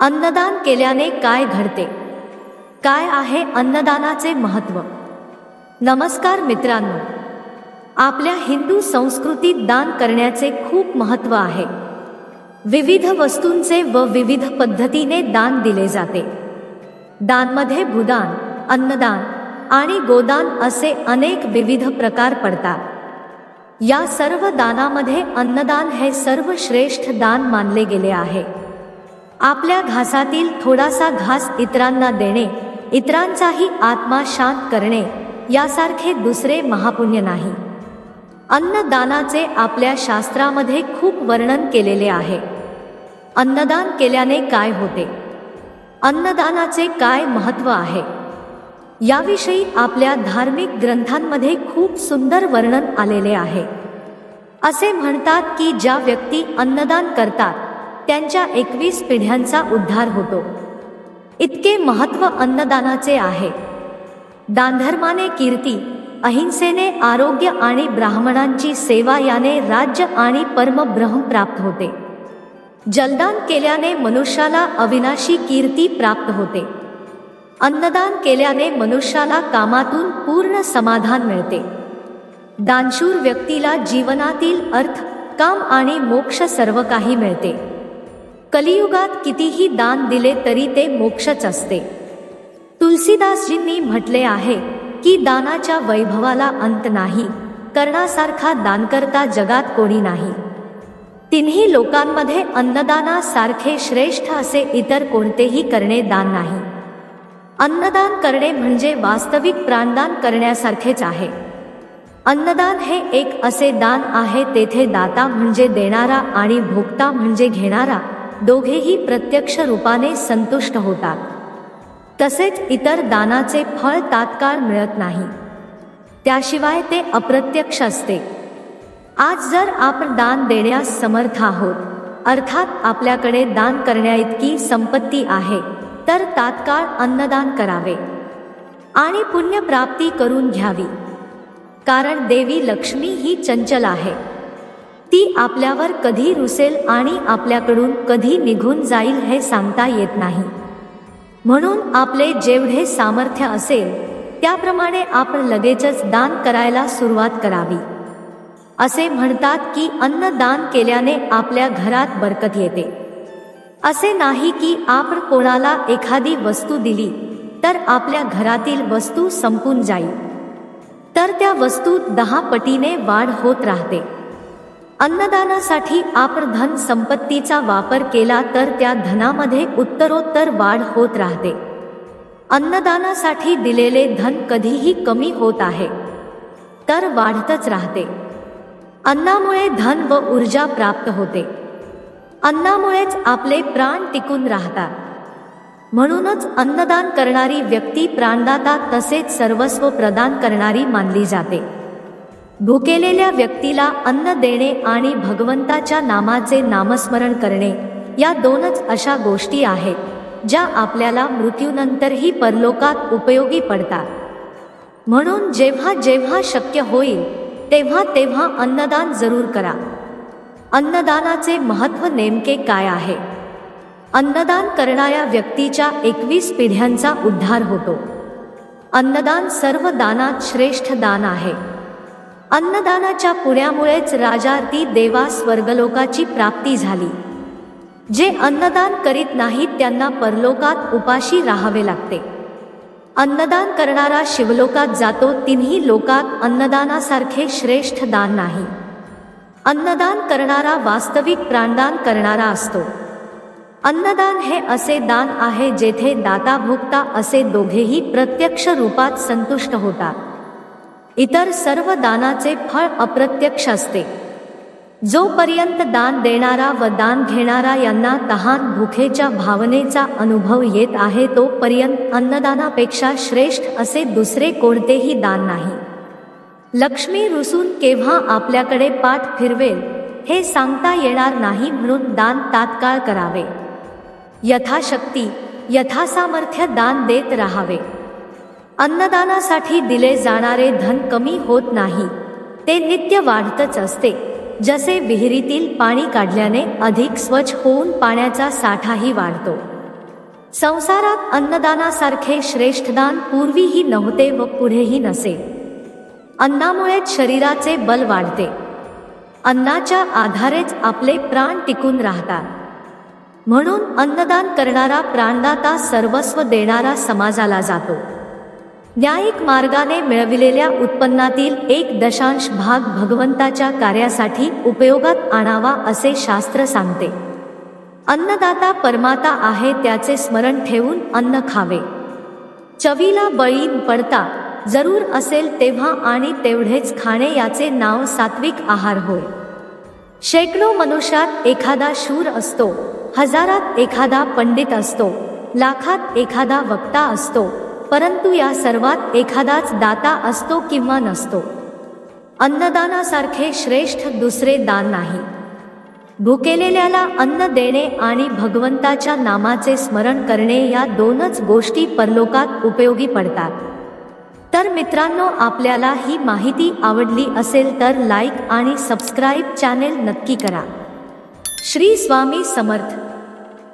अन्नदान केल्याने काय घडते? काय आहे अन्नदानाचे महत्त्व? नमस्कार मित्रांनो आपल्या हिंदू संस्कृतीत दान करण्याचे खूप महत्त्व आहे. विविध वस्तूंचे व विविध पद्धतीने दान दिले जाते. दानमध्ये भूदान अन्नदान आणि गोदान असे अनेक विविध प्रकार पडतात. या सर्व दानामध्ये अन्नदान हे सर्वश्रेष्ठ दान मानले गेले आहे. आपल्या घासातील थोडासा घास इतरांना देणे इतरांचाही आत्मा शांत करणे यासारखे दुसरे महापुण्य नाही. अन्नदानाचे आपल्या शास्त्रामध्ये खूप वर्णन केलेले आहे. अन्नदान केल्याने काय होते? अन्नदानाचे काय महत्त्व आहे? याविषयी आपल्या धार्मिक ग्रंथांमध्ये खूप सुंदर वर्णन आलेले आहे. असे म्हणतात की ज्या व्यक्ती अन्नदान करतात त्यांच्या एकवीस पिढ्यांचा उद्धार होतो. इतके महत्त्व अन्नदानाचे आहे. दानधर्माने कीर्ती अहिंसेने आरोग्य आणि ब्राह्मणांची सेवा याने राज्य आणि परमब्रह्म प्राप्त होते. जलदान केल्याने मनुष्याला अविनाशी कीर्ती प्राप्त होते. अन्नदान केल्याने मनुष्याला कामातून पूर्ण समाधान मिळते. दानशूर व्यक्तीला जीवनातील अर्थ काम आणि मोक्ष सर्व काही मिळते. कलियुगात कितीही दान दिले तरी ते मोक्षच असते. तुलसीदासजींनी म्हटले आहे की दानाच्या वैभवाला अंत नाही कर्णासारखा दानकर्ता जगात कोणी नाही. तिन्ही लोकांमध्ये अन्नदानासारखे श्रेष्ठ असे इतर कोणतेही करणे दान नाही. अन्नदान करणे म्हणजे वास्तविक प्राणदान करण्यासारखेच आहे. अन्नदान हे एक असे दान आहे तेथे दाता म्हणजे देणारा आणि भोक्ता म्हणजे घेणारा दोघेही प्रत्यक्ष रूपाने संतुष्ट होतात. तसेच इतर दानाचे फळ तात्काळ मिळत नाही. त्याशिवाय ते अप्रत्यक्ष असते. आज जर आपण दान देण्यास समर्थ आहोत अर्थात आपल्याकडे दान करण्याइतकी संपत्ती आहे तर तात्काळ अन्नदान करावे. आणि पुण्यप्राप्ती करून घ्यावी. कारण देवी लक्ष्मी ही चंचल आहे. ती आपल्यावर कधी रुसेल आणि आपल्याकडून कधी निघून जाईल हे सांगता येत नाही. म्हणून आपले जेवढे सामर्थ्य असेल त्याप्रमाणे आपण लगेचच दान करायला सुरुवात करावी. असे म्हणतात की अन्न दान केल्याने आपल्या घरात बरकत येते. असे नाही की आपण कोणाला एखादी वस्तू दिली तर आपल्या घरातील वस्तू संपून जाईल. तर त्या वस्तूत दहा पटीने वाढ होत राहते. अन्नदानासाठी आपण धन संपत्तीचा वापर केला तर त्या धनामध्ये उत्तरोत्तर वाढ होत राहते. अन्नदानासाठी दिलेले धन कधीही कमी होत आहे तर वाढतच राहते. अन्नामुळे धन व ऊर्जा प्राप्त होते. अन्नामुळेच आपले प्राण टिकून राहतात. म्हणूनच अन्नदान करणारी व्यक्ती प्राणदाता तसेच सर्वस्व प्रदान करणारी मानली जाते. भुकेलेल्या व्यक्तीला अन्न देणे आणि भगवंताच्या नामाचे नामस्मरण करणे या दोनच अशा गोष्टी आहेत ज्या आपल्याला मृत्यूनंतरही परलोकात उपयोगी पडतात. म्हणून जेव्हा जेव्हा शक्य होईल तेव्हा तेव्हा अन्नदान जरूर करा. अन्नदानाचे महत्त्व नेमके काय आहे? अन्नदान करणाऱ्या व्यक्तीच्या एकवीस पिढ्यांचा उद्धार होतो. अन्नदान सर्व दानात श्रेष्ठ दान आहे. अन्नदानाच्या पुण्यामुळेच राजार्ती देवा स्वर्गलोकाची प्राप्ती झाली. जे अन्नदान करीत नाहीत त्यांना परलोकात उपाशी राहावे लागते. अन्नदान करणारा शिवलोकात जातो तिन्ही लोकात अन्नदानासारखे श्रेष्ठ दान नाही. अन्नदान करणारा वास्तविक प्राणदान करणारा असतो. अन्नदान हे असे दान आहे जेथे दाता भोगता असे दोघेही प्रत्यक्ष रूपात संतुष्ट होतात. इतर सर्व दानाचे फळ अप्रत्यक्ष असते. जोपर्यंत दान देणारा व दान घेणारा यांना तहान भुखेच्या भावनेचा अनुभव येत आहे तोपर्यंत अन्नदानापेक्षा श्रेष्ठ असे दुसरे कोणतेही दान नाही. लक्ष्मी रुसून केव्हा आपल्याकडे पाठ फिरवेल हे सांगता येणार नाही म्हणून दान तात्काळ करावे. यथाशक्ती यथासामर्थ्य दान देत राहावे. अन्नदानासाठी दिले जाणारे धन कमी होत नाही. ते नित्य वाढतच असते. जसे विहिरीतील पाणी काढल्याने अधिक स्वच्छ होऊन पाण्याचा साठाही वाढतो. संसारात अन्नदानासारखे श्रेष्ठदान पूर्वीही नव्हते व पुढेही नसे. अन्नामुळेच शरीराचे बल वाढते. अन्नाच्या आधारेच आपले प्राण टिकून राहतात. म्हणून अन्नदान करणारा प्राणदाता सर्वस्व देणारा समाजाला जातो. न्यायिक मार्गाने मिळविलेल्या उत्पन्नातील एक दशांश भाग भगवंताच्या कार्यासाठी उपयोगात आणावा असे शास्त्र सांगते. अन्नदाता परमाता आहे त्याचे स्मरण ठेवून अन्न खावे. चवीला बळीन पडता जरूर असेल तेव्हा आणि तेवढेच खाणे याचे नाव सात्विक आहार होय. शेकडो मनुष्यात एखादा शूर असतो हजारात एखादा पंडित असतो लाखात एखादा वक्ता असतो परंतु या सर्वात एखादाच दाता असतो किंवा नसतो. अन्नदानासारखे श्रेष्ठ दुसरे दान नाही. भुकेलेल्याला अन्न देणे आणि भगवंताच्या नामाचे स्मरण करणे या दोनच गोष्टी परलोकात उपयोगी पडतात. तर मित्रांनो आपल्याला ही माहिती आवडली असेल तर लाईक आणि सबस्क्राईब चॅनेल नक्की करा. श्री स्वामी समर्थ.